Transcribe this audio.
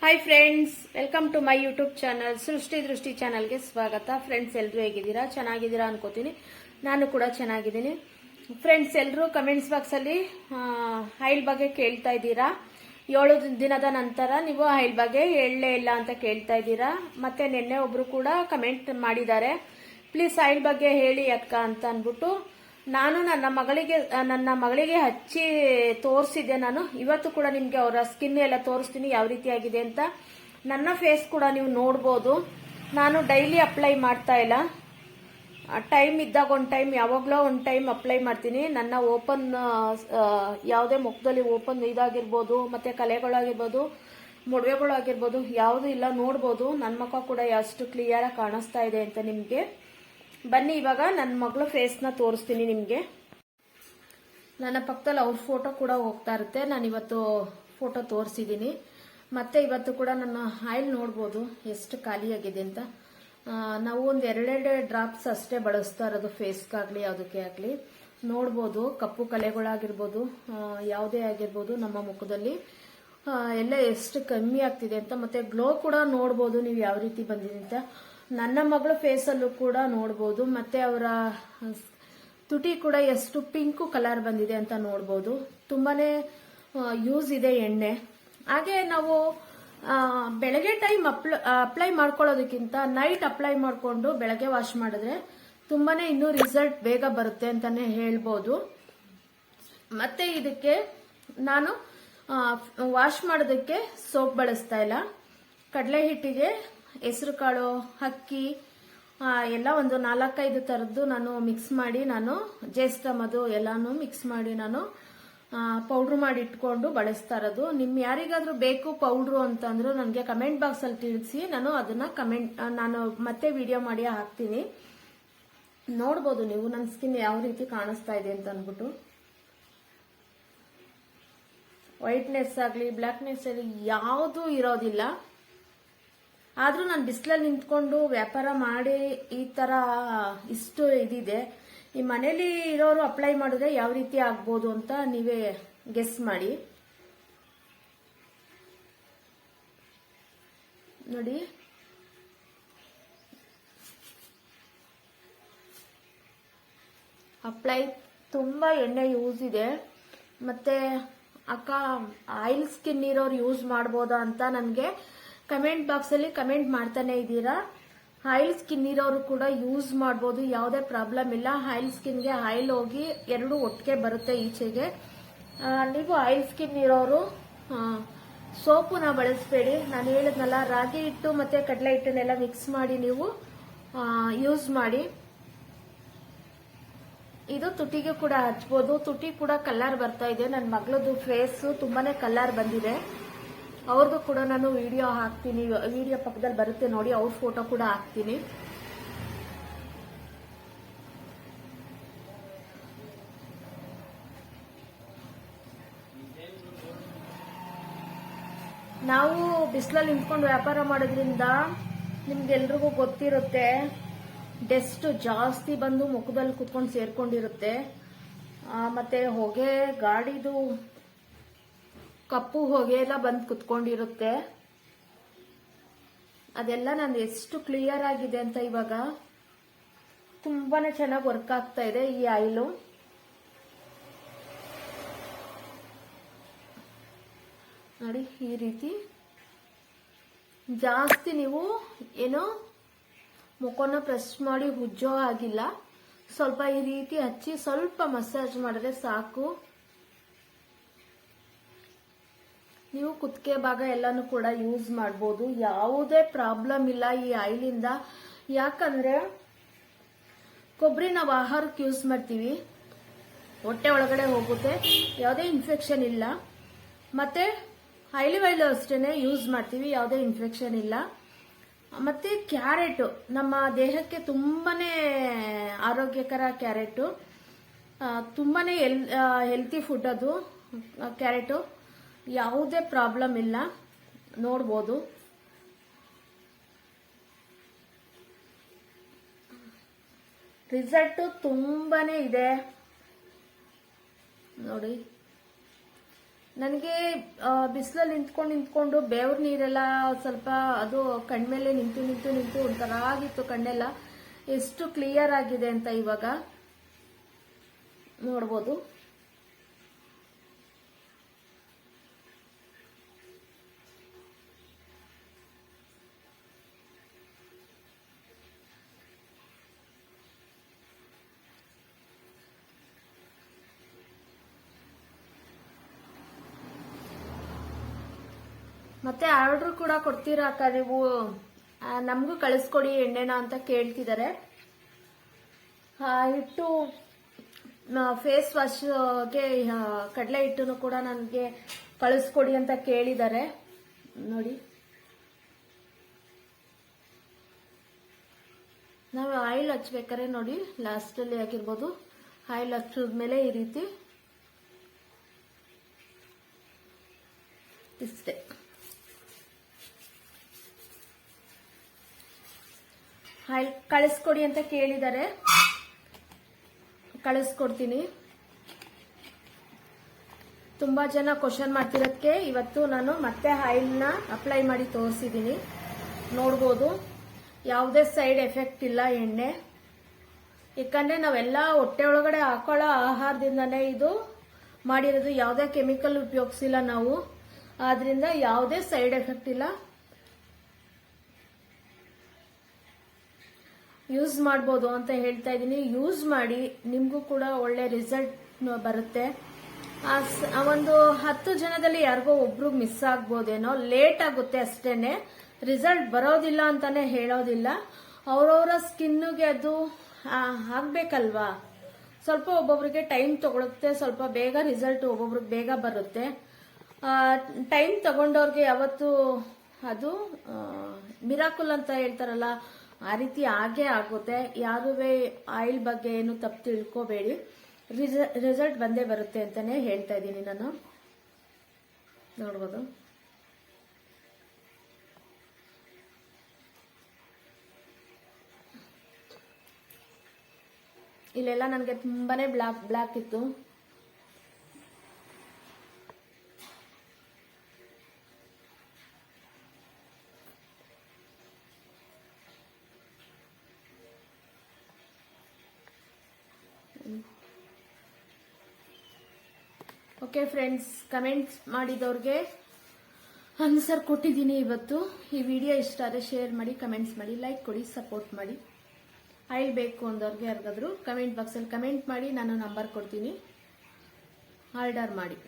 Hi friends welcome to my YouTube channel Srishti Drishti ಚಾನಲ್ಗೆ ಸ್ವಾಗತ. Friends ಎಲ್ಲರೂ ಹೇಗಿದ್ದೀರಾ? ಚೆನ್ನಾಗಿದ್ದೀರಾ ಅನ್ಕೋತೀನಿ. ನಾನು ಕೂಡ ಚೆನ್ನಾಗಿದ್ದೀನಿ. ಫ್ರೆಂಡ್ಸ್ ಎಲ್ಲರೂ ಕಮೆಂಟ್ಸ್ ಬಾಕ್ಸಲ್ಲಿ ಹೈಲ್ ಬಗ್ಗೆ ಕೇಳ್ತಾ ಇದ್ದೀರಾ? ಏಳು ದಿನದ ನಂತರ ನೀವು ಹೈಲ್ ಬಗ್ಗೆ ಹೇಳಲೇ ಇಲ್ಲ ಅಂತ ಕೇಳ್ತಾ ಇದ್ದೀರಾ? ಮತ್ತೆ ನಿನ್ನೆ ಒಬ್ರು ಕೂಡ ಕಮೆಂಟ್ ಮಾಡಿದ್ದಾರೆ. ಪ್ಲೀಸ್ ಹೈಲ್ ಬಗ್ಗೆ ಹೇಳಿ ಅಕ್ಕ ಅಂತ ಅಂದ್ಬಿಟ್ಟು ನಾನು ನನ್ನ ಮಗಳಿಗೆ ನನ್ನ ಮಗಳಿಗೆ ಹಚ್ಚಿ ತೋರಿಸಿದ್ದೆ ನಾನು. ಇವತ್ತು ಕೂಡ ನಿಮಗೆ ಅವರ ಸ್ಕಿನ್ ಎಲ್ಲ ತೋರಿಸ್ತೀನಿ ಯಾವ ರೀತಿ ಆಗಿದೆ ಅಂತ. ನನ್ನ ಫೇಸ್ ಕೂಡ ನೀವು ನೋಡ್ಬೋದು. ನಾನು ಡೈಲಿ ಅಪ್ಲೈ ಮಾಡ್ತಾ ಇಲ್ಲ. ಟೈಮ್ ಇದ್ದಾಗ ಒಂದು ಟೈಮ್ ಯಾವಾಗಲೂ ಒಂದು ಟೈಮ್ ಅಪ್ಲೈ ಮಾಡ್ತೀನಿ. ನನ್ನ ಓಪನ್ ಯಾವುದೇ ಮುಖದಲ್ಲಿ ಓಪನ್ ಇದಾಗಿರ್ಬೋದು, ಮತ್ತೆ ಕಲೆಗಳಾಗಿರ್ಬೋದು, ಮೊಡವೆಗಳಾಗಿರ್ಬೋದು, ಯಾವುದು ಇಲ್ಲ ನೋಡ್ಬೋದು. ನನ್ನ ಮುಖ ಕೂಡ ಎಷ್ಟು ಕ್ಲಿಯರಾಗಿ ಕಾಣಿಸ್ತಾ ಇದೆ ಅಂತ ನಿಮಗೆ ಬನ್ನಿ, ಇವಾಗ ನನ್ನ ಮಗಳ ಫೇಸ್ನ ತೋರಿಸ್ತೀನಿ ನಿಮಗೆ. ನನ್ನ ಪಕ್ಕದಲ್ಲಿ ಅವ್ರ ಫೋಟೋ ಕೂಡ ಹೋಗ್ತಾ ಇರುತ್ತೆ. ನಾನು ಇವತ್ತು ಫೋಟೋ ತೋರಿಸಿದ್ದೀನಿ ಮತ್ತೆ ಇವತ್ತು ಕೂಡ ನನ್ನ ಆಯಿಲ್ ನೋಡ್ಬೋದು ಎಷ್ಟು ಖಾಲಿಯಾಗಿದೆ ಅಂತ. ನಾವು ಒಂದು ಎರಡೆರಡು ಡ್ರಾಪ್ಸ್ ಅಷ್ಟೇ ಬಳಸ್ತಾ ಇರೋದು ಫೇಸ್ಗಾಗಲಿ ಯಾವುದಕ್ಕೆ ಆಗಲಿ. ನೋಡ್ಬೋದು, ಕಪ್ಪು ಕಲೆಗಳಾಗಿರ್ಬೋದು ಯಾವುದೇ ಆಗಿರ್ಬೋದು ನಮ್ಮ ಮುಖದಲ್ಲಿ. ಎಲ್ಲ ಎಷ್ಟು ಕಮ್ಮಿ ಆಗ್ತಿದೆ ಅಂತ. ಮತ್ತೆ ಗ್ಲೋ ಕೂಡ ನೋಡ್ಬೋದು ನೀವು ಯಾವ ರೀತಿ ಬಂದಿದೆ ಅಂತ. ನನ್ನ ಮಗಳ ಫೇಸಲ್ಲೂ ಕೂಡ ನೋಡ್ಬೋದು, ಮತ್ತೆ ಅವರ ತುಟಿ ಕೂಡ ಎಷ್ಟು ಪಿಂಕು ಕಲರ್ ಬಂದಿದೆ ಅಂತ ನೋಡ್ಬೋದು. ತುಂಬಾನೇ ಯೂಸ್ ಇದೆ ಎಣ್ಣೆ. ಹಾಗೆ ನಾವು ಬೆಳಗ್ಗೆ ಟೈಮ್ ಅಪ್ಲೈ ಮಾಡ್ಕೊಳ್ಳೋದಕ್ಕಿಂತ ನೈಟ್ ಅಪ್ಲೈ ಮಾಡಿಕೊಂಡು ಬೆಳಗ್ಗೆ ವಾಶ್ ಮಾಡಿದ್ರೆ ತುಂಬಾನೇ ಇನ್ನೂ ರಿಸಲ್ಟ್ ಬೇಗ ಬರುತ್ತೆ ಅಂತಾನೆ ಹೇಳ್ಬೋದು. ಮತ್ತೆ ಇದಕ್ಕೆ ನಾನು ವಾಶ್ ಮಾಡೋದಕ್ಕೆ ಸೋಪ್ ಬಳಸ್ತಾ ಇಲ್ಲ. ಕಡಲೆ ಹಿಟ್ಟಿಗೆ ಹೆಸರು ಕಾಳು, ಅಕ್ಕಿ ಎಲ್ಲ ಒಂದು ನಾಲ್ಕೈದು ಥರದ್ದು ನಾನು ಮಿಕ್ಸ್ ಮಾಡಿ ನಾನು ಜೇಸ್ತಮ್ ಅದು ಎಲ್ಲಾನು ಮಿಕ್ಸ್ ಮಾಡಿ ನಾನು ಪೌಡ್ರ್ ಮಾಡಿ ಇಟ್ಕೊಂಡು ಬಳಸ್ತಾ ಇರೋದು. ನಿಮ್ ಯಾರಿಗಾದ್ರೂ ಬೇಕು ಪೌಡ್ರು ಅಂತಂದ್ರು ನನಗೆ ಕಮೆಂಟ್ ಬಾಕ್ಸ್ ಅಲ್ಲಿ ತಿಳಿಸಿ. ನಾನು ಅದನ್ನ ಕಮೆಂಟ್ ನಾನು ಮತ್ತೆ ವಿಡಿಯೋ ಮಾಡಿ ಹಾಕ್ತೀನಿ. ನೋಡ್ಬೋದು ನೀವು ನನ್ನ ಸ್ಕಿನ್ ಯಾವ ರೀತಿ ಕಾಣಿಸ್ತಾ ಇದೆ ಅಂತ ಅಂದ್ಬಿಟ್ಟು. ವೈಟ್ನೆಸ್ ಆಗಲಿ ಬ್ಲ್ಯಾಕ್ನೆಸ್ ಆಗಲಿ ಯಾವುದೂ ಇರೋದಿಲ್ಲ. ಆದರೂ ನಾನು ಬಿಸಿಲಲ್ಲಿ ನಿಂತ್ಕೊಂಡು ವ್ಯಾಪಾರ ಮಾಡಿ ಈ ಥರ ಇಷ್ಟು ಇದಿದೆ. ಈ ಮನೇಲಿ ಇರೋರು ಅಪ್ಲೈ ಮಾಡಿದ್ರೆ ಯಾವ ರೀತಿ ಆಗ್ಬೋದು ಅಂತ ನೀವೇ ಗೆಸ್ ಮಾಡಿ. ನೋಡಿ. ಅಪ್ಲೈ ತುಂಬ ಎಣ್ಣೆ ಯೂಸ್ ಇದೆ. ಮತ್ತೆ ಅಕ್ಕ ಆಯಿಲ್ ಸ್ಕಿನ್ ಇರೋರು ಯೂಸ್ ಮಾಡ್ಬೋದಾ ಅಂತ ನನಗೆ ಕಮೆಂಟ್ ಬಾಕ್ಸಲ್ಲಿ ಕಮೆಂಟ್ ಮಾಡ್ತಾನೆ ಇದ್ದೀರಾ? ಆಯಿಲ್ ಸ್ಕಿನ್ ಇರೋರು ಕೂಡ ಯೂಸ್ ಮಾಡ್ಬೋದು, ಯಾವುದೇ ಪ್ರಾಬ್ಲಮ್ ಇಲ್ಲ. ಆಯಿಲ್ ಸ್ಕಿನ್ಗೆ ಆಯಿಲ್ ಹೋಗಿ ಎರಡು ಒಟ್ಟಿಗೆ ಬರುತ್ತೆ ಈಚೆಗೆ. ನೀವು ಆಯಿಲ್ ಸ್ಕಿನ್ ಇರೋರು ಸೋಪುನ ಬಳಸಬೇಡಿ. ನಾನು ಹೇಳಿದ್ನಲ್ಲ, ರಾಗಿ ಹಿಟ್ಟು ಮತ್ತೆ ಕಡಲೆ ಹಿಟ್ಟನ್ನೆಲ್ಲ ಮಿಕ್ಸ್ ಮಾಡಿ ನೀವು ಯೂಸ್ ಮಾಡಿ. ಇದು ತುಟಿಗೆ ಕೂಡ ಹಚ್ಬೋದು. ತುಟಿ ಕೂಡ ಕಲರ್ ಬರ್ತಾ ಇದೆ. ನನ್ನ ಮಗಳದು ಫೇಸ್ ತುಂಬಾನೇ ಕಲರ್ ಬಂದಿದೆ. ಅವ್ರಿಗೂ ಕೂಡ ನಾನು ವಿಡಿಯೋ ಹಾಕ್ತೀನಿ. ವಿಡಿಯೋ ಪಕ್ಕದಲ್ಲಿ ಬರುತ್ತೆ ನೋಡಿ, ಅವ್ರ ಫೋಟೋ ಕೂಡ ಹಾಕ್ತೀನಿ. ನಾವು ಬಿಸಿಲಲ್ಲಿ ನಿಂತ್ಕೊಂಡು ವ್ಯಾಪಾರ ಮಾಡೋದ್ರಿಂದ ನಿಮ್ಗೆಲ್ರಿಗೂ ಗೊತ್ತಿರುತ್ತೆ ಡೆಸ್ಟ್ ಜಾಸ್ತಿ ಬಂದು ಮುಖದಲ್ಲಿ ಕುತ್ಕೊಂಡು ಸೇರ್ಕೊಂಡಿರುತ್ತೆ. ಮತ್ತೆ ಹೊಗೆ ಗಾಡಿದು ಕಪ್ಪು ಹೊಗೆ ಎಲ್ಲ ಬಂದು ಕುತ್ಕೊಂಡಿರುತ್ತೆ. ಅದೆಲ್ಲ ನಾನು ಎಷ್ಟು ಕ್ಲಿಯರ್ ಆಗಿದೆ ಅಂತ ಇವಾಗ ತುಂಬಾನೇ ಚೆನ್ನಾಗಿ ವರ್ಕ್ ಆಗ್ತಾ ಇದೆ ಈ ಆಯಿಲು ನೋಡಿ, ಈ ರೀತಿ. ಜಾಸ್ತಿ ನೀವು ಏನೋ ಮುಖನ ಪ್ರೆಸ್ ಮಾಡಿ ಉಜ್ಜೋ ಆಗಿಲ್ಲ ಸ್ವಲ್ಪ ಈ ರೀತಿ ಹಚ್ಚಿ ಸ್ವಲ್ಪ ಮಸಾಜ್ ಮಾಡಿದ್ರೆ ಸಾಕು. ನೀವು ಕುತ್ತಿಗೆ ಭಾಗ ಎಲ್ಲಾನು ಕೂಡ ಯೂಸ್ ಮಾಡ್ಬೋದು. ಯಾವುದೇ ಪ್ರಾಬ್ಲಮ್ ಇಲ್ಲ ಈ ಆಯಿಲಿಂದ. ಯಾಕಂದ್ರೆ ಕೊಬ್ಬರಿ ನಾವು ಆಹಾರಕ್ಕೆ ಯೂಸ್ ಮಾಡ್ತೀವಿ. ಹೊಟ್ಟೆ ಒಳಗಡೆ ಹೋಗುತ್ತೆ. ಯಾವುದೇ ಇನ್ಫೆಕ್ಷನ್ ಇಲ್ಲ. ಮತ್ತೆ ಹೈಲಿ ಆಯಿಲ್ ಅಷ್ಟೇ ಯೂಸ್ ಮಾಡ್ತೀವಿ. ಯಾವುದೇ ಇನ್ಫೆಕ್ಷನ್ ಇಲ್ಲ. ಮತ್ತೆ ಕ್ಯಾರೆಟ್ ನಮ್ಮ ದೇಹಕ್ಕೆ ತುಂಬಾನೇ ಆರೋಗ್ಯಕರ ಕ್ಯಾರೆಟ್ ತುಂಬಾನೇ ಎಲ್ ಹೆಲ್ತಿ ಫುಡ್ ಅದು. ಕ್ಯಾರೆಟು ಯಾವುದೇ ಪ್ರಾಬ್ಲಮ್ ಇಲ್ಲ. ನೋಡ್ಬೋದು. ರಿಸಲ್ಟ್ ತುಂಬಾನೇ ಇದೆ. ನೋಡಿ. ನನಗೆ ಬಿಸಿಲಲ್ಲಿ ನಿಂತ್ಕೊಂಡು ನಿಂತ್ಕೊಂಡು ಬೇವ್ರ ನೀರೆಲ್ಲ ಸ್ವಲ್ಪ ಅದು ಕಣ್ಮೇಲೆ ನಿಂತು ನಿಂತು ನಿಂತು ಒಂಥರ ಆಗಿತ್ತು ಕಣ್ಣೆಲ್ಲ. ಎಷ್ಟು ಕ್ಲಿಯರ್ ಆಗಿದೆ ಅಂತ ಇವಾಗ ನೋಡ್ಬೋದು. ಮತ್ತೆ ಆರ್ಡರ್ ಕೂಡ ಕೊಡ್ತೀರಾ ಅಕ್ಕ ನೀವು? ನಮಗೂ ಕಳಿಸ್ಕೊಡಿ, ಎಣ್ಣೆನ ಅಂತ ಕೇಳ್ತಿದ್ದಾರೆ ಹಿಟ್ಟು ಫೇಸ್ ವಾಶ್ಗೆ ಕಡಲೆ ಹಿಟ್ಟನ್ನು ಕೂಡ ನನಗೆ ಕಳಿಸ್ಕೊಡಿ ಅಂತ ಕೇಳಿದ್ದಾರೆ ನೋಡಿ. ನಾವು ಆಯಿಲ್ ಹಚ್ಬೇಕಾರೆ ನೋಡಿ ಲಾಸ್ಟಲ್ಲಿ ಆಗಿರ್ಬೋದು. ಆಯಿಲ್ ಹಚ್ಚಿದ್ಮೇಲೆ ಈ ರೀತಿ ಇಷ್ಟೇ ಆಯಿಲ್ ಕಳಿಸ್ಕೊಡಿ ಅಂತ ಕೇಳಿದ್ದಾರೆ ಕಳಿಸ್ಕೊಡ್ತೀನಿ. ತುಂಬಾ ಜನ ಕ್ವಶನ್ ಮಾಡ್ತಿರೋದಕ್ಕೆ ಇವತ್ತು ನಾನು ಮತ್ತೆ ಆಯಿಲ್ನ ಅಪ್ಲೈ ಮಾಡಿ ತೋರಿಸಿದ್ದೀನಿ. ನೋಡ್ಬೋದು. ಯಾವುದೇ ಸೈಡ್ ಎಫೆಕ್ಟ್ ಇಲ್ಲ ಎಣ್ಣೆ. ಯಾಕಂದ್ರೆ ನಾವೆಲ್ಲ ಹೊಟ್ಟೆ ಒಳಗಡೆ ಹಾಕೊಳ್ಳೋ ಆಹಾರದಿಂದನೇ ಇದು ಮಾಡಿರೋದು. ಯಾವುದೇ ಕೆಮಿಕಲ್ ಉಪಯೋಗಿಸಿಲ್ಲ ನಾವು. ಆದ್ರಿಂದ ಯಾವುದೇ ಸೈಡ್ ಎಫೆಕ್ಟ್ ಇಲ್ಲ. ಯೂಸ್ ಮಾಡ್ಬೋದು ಅಂತ ಹೇಳ್ತಾ ಇದ್ದೀನಿ. ಯೂಸ್ ಮಾಡಿ ನಿಮಗೂ ಕೂಡ ಒಳ್ಳೆ ರಿಸಲ್ಟ್ ಬರುತ್ತೆ. ಒಂದು ಹತ್ತು ಜನದಲ್ಲಿ ಯಾರಿಗೋ ಒಬ್ರು ಮಿಸ್ ಆಗ್ಬೋದೇನೋ ಲೇಟ್ ಆಗುತ್ತೆ ಅಷ್ಟೇನೆ. ರಿಸಲ್ಟ್ ಬರೋದಿಲ್ಲ ಅಂತಾನೆ ಹೇಳೋದಿಲ್ಲ. ಅವರವರ ಸ್ಕಿನ್ಗೆ ಅದು ಆಗ್ಬೇಕಲ್ವಾ? ಸ್ವಲ್ಪ ಒಬ್ಬೊಬ್ರಿಗೆ ಟೈಮ್ ತಗೊಳುತ್ತೆ, ಸ್ವಲ್ಪ ಬೇಗ ರಿಸಲ್ಟ್ ಒಬ್ಬೊಬ್ರಿಗೆ ಬೇಗ ಬರುತ್ತೆ. ಟೈಮ್ ತಗೊಂಡವ್ರಿಗೆ ಯಾವತ್ತು ಅದು ಮಿರಾಕುಲ್ ಅಂತ ಹೇಳ್ತಾರಲ್ಲ ಆ ರೀತಿ ಆಗೇ ಆಗುತ್ತೆ. ಯಾರುವೆ ಆಯಿಲ್ ಬಗ್ಗೆ ಏನು ತಪ್ಪು ತಿಳ್ಕೋಬೇಡಿ. ರಿಸಲ್ಟ್ ಬಂದೇ ಬರುತ್ತೆ ಅಂತಾನೆ ಹೇಳ್ತಾ ಇದ್ದೀನಿ ನಾನು. ನೋಡ್ಬೋದು. ಇಲ್ಲೆಲ್ಲ ನನಗೆ ತುಂಬಾನೇ ಬ್ಲಾಕ್ ಬ್ಲಾಕ್ ಇತ್ತು. ಓಕೆ ಫ್ರೆಂಡ್ಸ್ ಕಮೆಂಟ್ಸ್ ಮಾಡಿದವ್ರಿಗೆ ಆನ್ಸರ್ ಕೊಟ್ಟಿದ್ದೀನಿ ಇವತ್ತು. ಈ ವಿಡಿಯೋ ಇಷ್ಟ ಆದರೆ ಶೇರ್ ಮಾಡಿ ಕಮೆಂಟ್ಸ್ ಮಾಡಿ ಲೈಕ್ ಕೊಡಿ ಸಪೋರ್ಟ್ ಮಾಡಿ. ಆಯಿಲ್ ಬೇಕು ಅಂದವ್ರಿಗೆ ಯಾರಿಗಾದ್ರು ಕಮೆಂಟ್ ಬಾಕ್ಸಲ್ಲಿ ಕಮೆಂಟ್ ಮಾಡಿ, ನಾನು ನಂಬರ್ ಕೊಡ್ತೀನಿ. ಆರ್ಡರ್ ಮಾಡಿ.